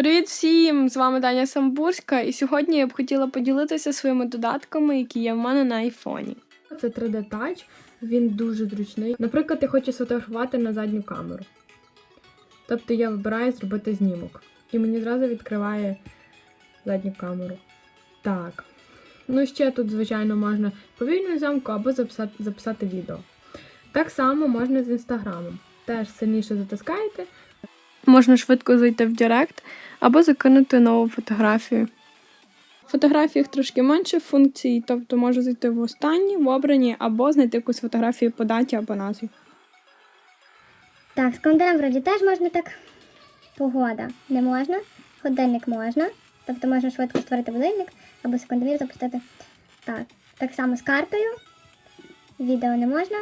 Привіт всім! З вами Даня Самбурська, і сьогодні я б хотіла поділитися своїми додатками, які є в мене на айфоні. Це 3D Touch, він дуже зручний. Наприклад, я хочу сфотографувати на задню камеру. Тобто я вибираю зробити знімок. І мені зразу відкриває задню камеру. Так. Ну, ще тут, звичайно, можна повільну зйомку або записати, записати відео. Так само можна з інстаграмом. Теж сильніше затискаєте. Можна швидко зайти в Директ або закинути нову фотографію. В фотографіях трошки менше функцій, тобто можу зайти в останні, в обрані, або знайти якусь фотографію по даті або назві. Так, з календарем вроді теж можна так. Погода не можна, годинник можна. Тобто можна швидко створити будильник або секундомір запустити. Так, так само з картою. Відео не можна,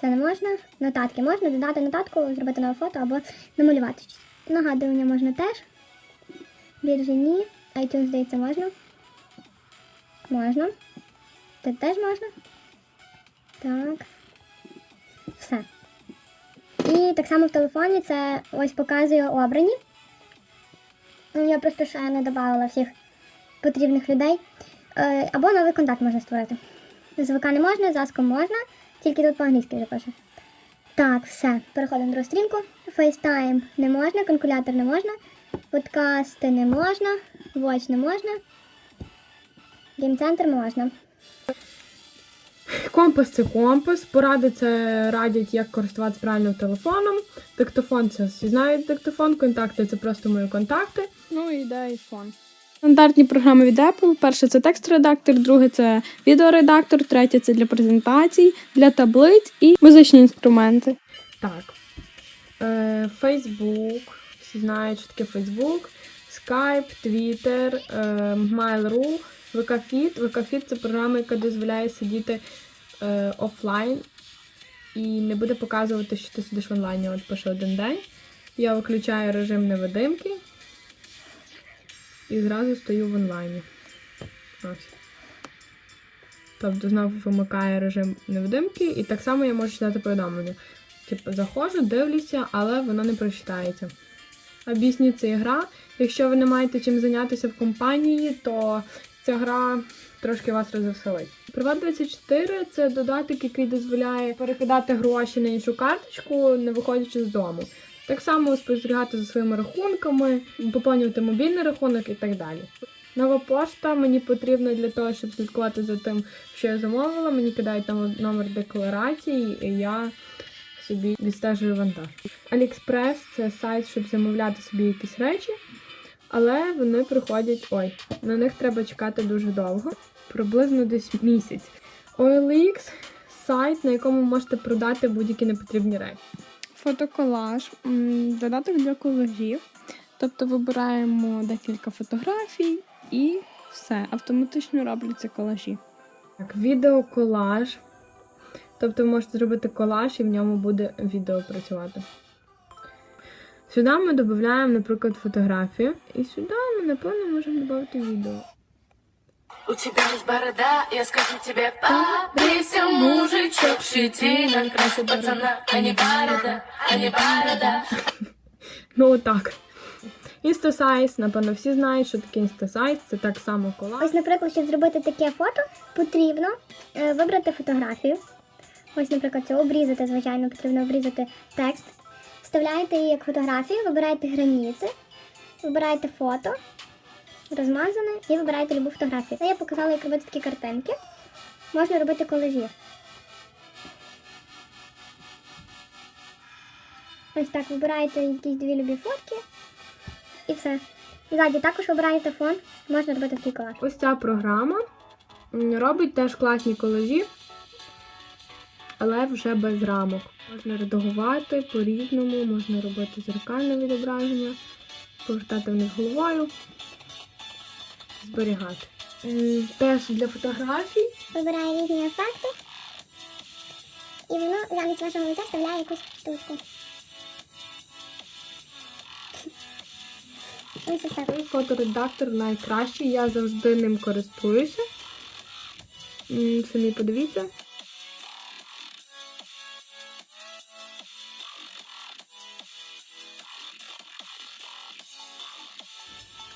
це не можна. Нотатки можна, додати нотатку, зробити нове фото або намалювати щось. Нагадування можна теж. Більше ні. iTunes, здається, можна. Можна. Це теж можна. Так. Все. І так само в телефоні це ось показує обрані. Я просто ще не додавала всіх потрібних людей. Е, Або новий контакт можна створити. З ВК не можна, з Аском можна, тільки тут по-англійськи вже пише. Так, все. Переходимо на другу стрінку. FaceTime не можна, калькулятор не можна, подкасти не можна, Watch не можна. Геймцентр можна. Компас це компас, поради це радять, як користуватися правильно телефоном. Диктофон це всі знають диктофон, контакти це просто мої контакти. Ну і йде айфон. Стандартні програми від Apple. Перше це текст-редактор, друге це відеоредактор, третє це для презентацій, для таблиць і музичні інструменти. Так. Е, Facebook, всі знають, що таке Facebook, Skype, Twitter, е, Mail.ru, VKFit. VKFit це програма, яка дозволяє сидіти е, офлайн і не буде показувати, що ти сидиш в онлайні. От пише один день. Я виключаю режим невидимки і зразу стою в онлайні. Ось. Тобто знову вимикає режим невидимки, і так само я можу читати повідомлення. Типу, заходжу, дивлюся, але воно не прочитається. Об'ясню, це гра. Якщо ви не маєте чим зайнятися в компанії, то ця гра трошки вас розвеселить. Privat24 це додаток, який дозволяє перекидати гроші на іншу карточку, не виходячи з дому. Так само спостерігати за своїми рахунками, поповнювати мобільний рахунок і так далі. Нова пошта мені потрібна для того, щоб слідкувати за тим, що я замовила. Мені кидають там номер декларації, і я собі відстежую вантаж. Аліекспрес це сайт, щоб замовляти собі якісь речі, але вони приходять. Ой, на них треба чекати дуже довго, приблизно десь місяць. OLX сайт, на якому можете продати будь-які непотрібні речі. Фотоколаж, додаток для колажів. Тобто вибираємо декілька фотографій і все, автоматично робляться колажі. Так, відеоколаж. Тобто ви можете зробити колаж і в ньому буде відео працювати. Сюди ми додаємо, наприклад, фотографію. І сюди ми, напевно, можемо додати відео. У тебя есть борода, я скажу тебе, побрейся, мужичок, щетина, красу пацана, а не борода, а не борода. Ну, отак. Інстасайз, напевно, всі знають, що таке інстасайз, це так само колаж. Ось, наприклад, щоб зробити таке фото, потрібно е, вибрати фотографію. Ось, наприклад, це обрізати, звичайно, потрібно обрізати текст. Вставляєте її як фотографію, вибираєте границі, вибираєте фото, розмазане, і вибираєте любу фотографію. Це я показала, як робити такі картинки. Можна робити колежі. Ось так вибираєте якісь дві любі фотки і все. Ззаді також вибираєте фон, можна робити такий колаж. Ось ця програма робить теж класні колажі, але вже без рамок. Можна редагувати по-різному, можна робити зеркальне відображення, повертати вниз головою, зберігати. Теж для фотографій вибирає різні ефекти, і воно замість вашого лиця вставляє якусь штучку. Ось. Цей фоторедактор найкращий, я завжди ним користуюся. Самі подивіться.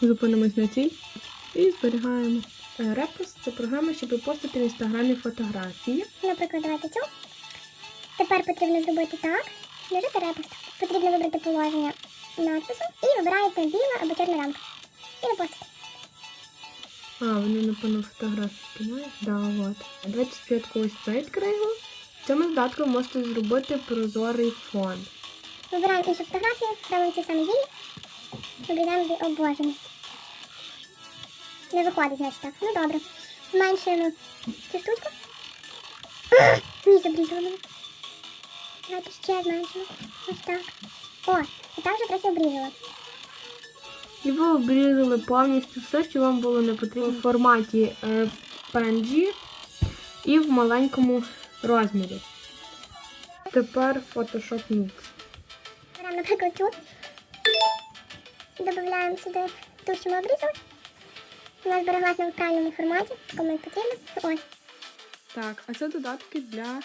Зупинимось на ціль і зберігаємо. Е, Репост це програма, щоб постити в інстаграмі фотографії. Наприклад, давайте цю. Тепер потрібно зробити так. Нажати репост. Потрібно вибрати положення надпису і вибираєте біла або чорна рамка. І репостити. А, вони, напевно, фотографії кидають. Да, от. Давайте спочатку ось це відкриємо. В цьому додатку можете зробити прозорий фон. Вибираємо іншу фотографію, робимо ті самі дії. Обрізаємо обложення. Не виходить, значить так. Ну добре. Зменшуємо цю штучку. Ні, забрізали мене. Давайте ще зменшимо. Ось так. О, і там вже трохи обрізала. І ви обрізали повністю все, що вам було не потрібно в форматі е, PNG і в маленькому розмірі. Тепер Photoshop Mix. Беремо, наприклад, цю. Додаємо сюди ту, що ми обрізали. Вона збереглася в правильному форматі, кому і потрібно. Ось. Так, а це додатки для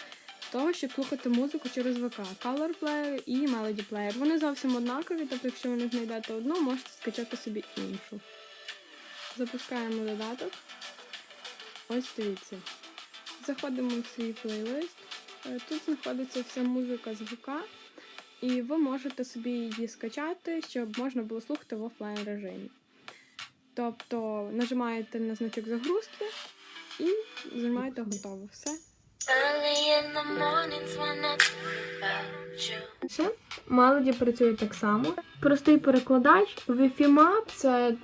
того, щоб слухати музику через ВК. Color Player і Melody Player. Вони зовсім однакові, тобто, якщо ви не знайдете одну, можете скачати собі іншу. Запускаємо додаток. Ось дивіться. Заходимо в свій плейлист. Е, Тут знаходиться вся музика з ВК, і ви можете собі її скачати, щоб можна було слухати в офлайн режимі. Тобто нажимаєте на значок загрузки і зажимаєте готово. Все. Все. Melody працює так само. Простий перекладач. Wi-Fi Map – це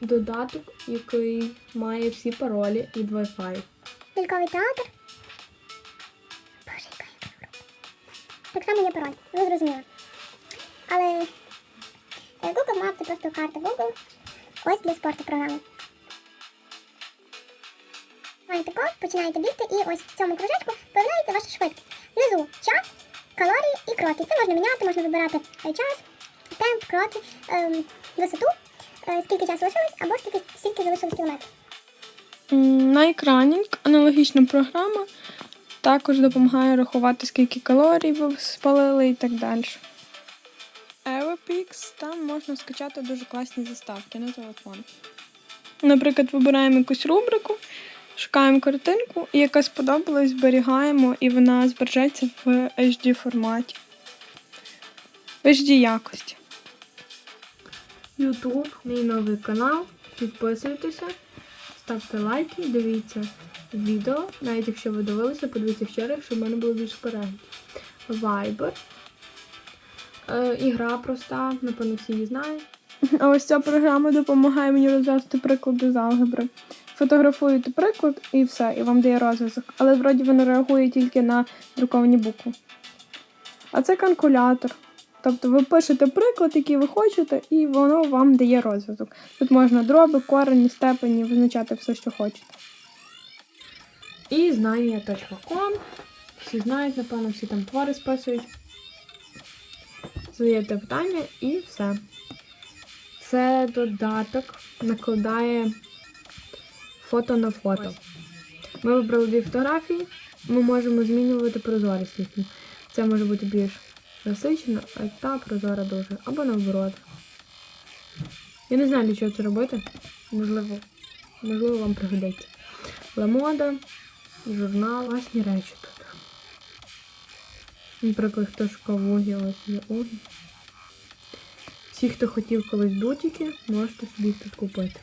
додаток, який має всі паролі від Wi-Fi. Ляльковий театр. Боже, яка я. Так само є пароль, ви зрозуміли. Але Google Map це просто карта Google. Ось для спорту програми. Маєте код, починаєте бігти, і ось в цьому кружечку появляється ваша швидкість. Внизу час, калорії і кроки. Це можна міняти, можна вибирати е, час, темп, кроки, ем, висоту, е, скільки часу лишилось, або скільки, скільки залишилось кілометрів. На екрані аналогічна програма також допомагає рахувати, скільки калорій ви спалили і так далі. Aeropix, там можна скачати дуже класні заставки на телефон. Наприклад, вибираємо якусь рубрику, шукаємо картинку, і яка сподобалась, зберігаємо, і вона збережеться в HD форматі. В HD якості. YouTube, мій новий канал. Підписуйтеся, ставте лайки, дивіться відео. Навіть якщо ви дивилися, подивіться ще раз, щоб в мене було більше переглядів. Viber. Е, ігра проста, напевно, всі її знають. А ось ця програма допомагає мені розв'язати приклади з алгебри. Фотографуєте приклад і все, і вам дає розв'язок. Але вроді воно реагує тільки на друковані букви. А це калькулятор. Тобто ви пишете приклад, який ви хочете, і воно вам дає розв'язок. Тут можна дроби, корені, степені, визначати все, що хочете. І знання.com. Всі знають, напевно, всі там твори списують. Задаєте питання і все. Це додаток накладає фото на фото. Ми вибрали дві фотографії, ми можемо змінювати прозорість їхню. Це може бути більш насичено, а та прозора дуже. Або наоборот. Я не знаю, для чого це робити. Можливо, можливо, вам пригодиться. Ламода, журнал, класні речі. Наприклад, хто шукав угі, ось є угі. Всі, хто хотів колись дутики, можете собі їх тут купити.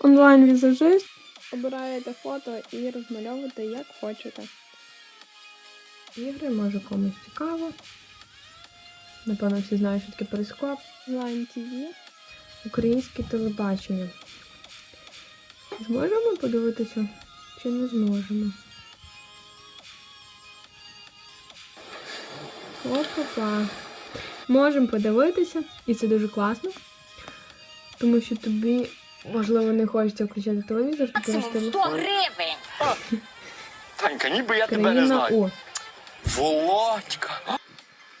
Онлайн-візажист. Обираєте фото і розмальовуєте як хочете. Ігри, може комусь цікаво. Напевно, всі знають, що таке перископ. Онлайн ТВ. Українське телебачення. Зможемо подивитися? Чи не зможемо? Опа-па. Можемо подивитися, і це дуже класно. Тому що тобі, можливо, не хочеться включати телевізор, ти береш телефон. гривень. Танька, ніби я тебе не знаю. О. Володька.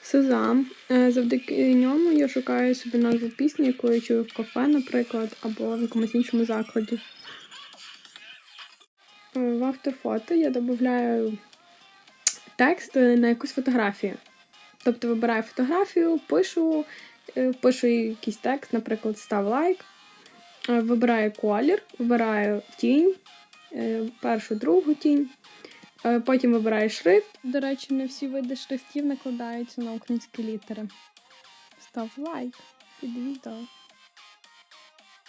Сезам. Е, Завдяки ньому я шукаю собі назву пісні, яку я чую в кафе, наприклад, або в якомусь іншому закладі. Е, В автофото я додаю текст е, на якусь фотографію. Тобто вибираю фотографію, пишу, е, пишу якийсь текст, наприклад, став лайк. Е, Вибираю колір, вибираю тінь, е, першу, другу тінь. Потім вибираю шрифт. До речі, не всі види шрифтів накладаються на українські літери. Став лайк під відео.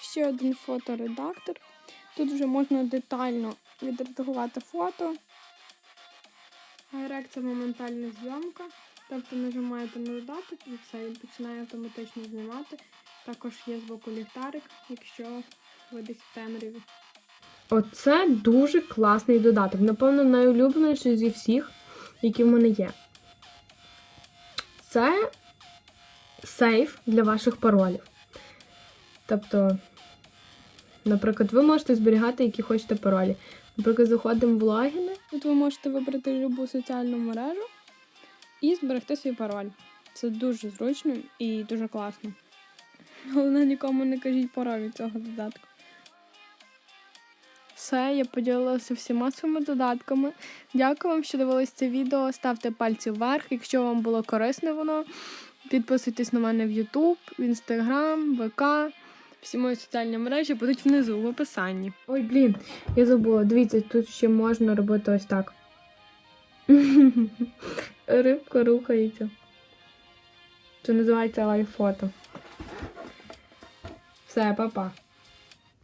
Ще один фоторедактор. Тут вже можна детально відредагувати фото. Це моментальна зйомка. Тобто нажимаєте на додаток і все, він починає автоматично знімати. Також є збоку ліхтарик, якщо ви десь в темряві. Оце дуже класний додаток. Напевно, найулюбленіший зі всіх, які в мене є. Це сейф для ваших паролів. Тобто, наприклад, ви можете зберігати, які хочете паролі. Наприклад, заходимо в логіни. Тут ви можете вибрати любу соціальну мережу і зберегти свій пароль. Це дуже зручно і дуже класно. Головне, нікому не кажіть пароль від цього додатку. Все, я поділилася всіма своїми додатками. Дякую вам, що дивились це відео. Ставте пальці вверх, якщо вам було корисне воно. Підписуйтесь на мене в YouTube, в Instagram, ВК. Всі мої соціальні мережі будуть внизу в описанні. Ой, блін, я забула. Дивіться, тут ще можна робити ось так. Рибка рухається. Це називається лайф-фото. Все, па-па.